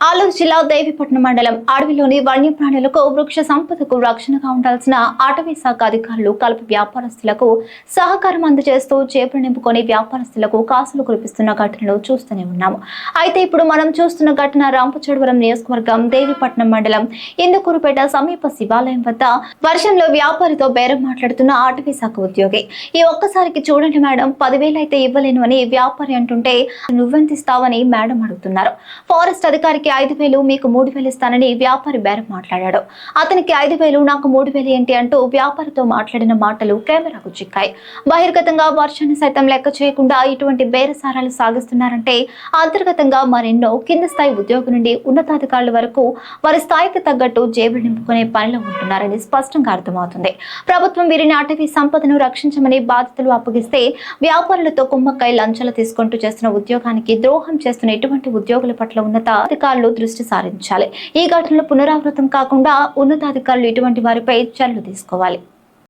ఆలూరు జిల్లా దేవిపట్నం మండలం అడవిలోని వన్యప్రాణులకు వృక్ష సంపదకు రక్షణగా ఉండాల్సిన అటవీ శాఖ అధికారులు కలుపు వ్యాపారస్తులకు సహకారం అందజేస్తూ చేపలు నింపుకొని వ్యాపారస్తులకు కాసులు కురిపిస్తున్న ఘటనలు చూస్తూనే ఉన్నాము. అయితే ఇప్పుడు మనం చూస్తున్న ఘటన రాంపచోడవరం నియోజకవర్గం దేవిపట్నం మండలం ఇందుకూరుపేట సమీప శివాలయం వద్ద వర్షంలో వ్యాపారితో బేరం మాట్లాడుతున్న అటవీ శాఖ ఉద్యోగి. ఈ ఒక్కసారికి చూడండి మేడం పదివేలు అయితే ఇవ్వలేను అని వ్యాపారి అంటుంటే నువ్వెంతిస్తావని మేడం అడుగుతున్నారు. ఫారెస్ట్ అధికారికి ఐదు వేలు మీకు మూడు వేలు ఇస్తానని వ్యాపారి బేరం మాట్లాడాడు. అతనికి ఐదు వేలు నాకు మూడు వేలు ఏంటి అంటూ వ్యాపారితో మాట్లాడిన మాటలు కెమెరాకు చిక్కాయి. బహిర్గతంగా వర్షాన్ని సైతం లెక్క చేయకుండా ఇటువంటి బేరసారాలు సాగిస్తున్నారంటే అంతర్గతంగా మరెన్నో కింద స్థాయి ఉద్యోగం నుండి ఉన్నతాధికారుల వరకు వారి స్థాయికి తగ్గట్టు జేబులు నింపుకునే పనిలో ఉంటున్నారని స్పష్టంగా అర్థమవుతుంది. ప్రభుత్వం వీరిని అటవీ సంపదను రక్షించమని బాధ్యతలు అప్పగిస్తే వ్యాపారులతో కుమ్మక్కై లంచాలు తీసుకుంటూ చేస్తున్న ఉద్యోగానికి ద్రోహం చేస్తున్న ఇటువంటి ఉద్యోగుల పట్ల ఉన్నత అధికారులు దృష్టి సారించాలి. ఈ ఘటనలు పునరావృతం కాకుండా ఉన్నతాధికారులు ఇటువంటి వారిపై చర్యలు తీసుకోవాలి.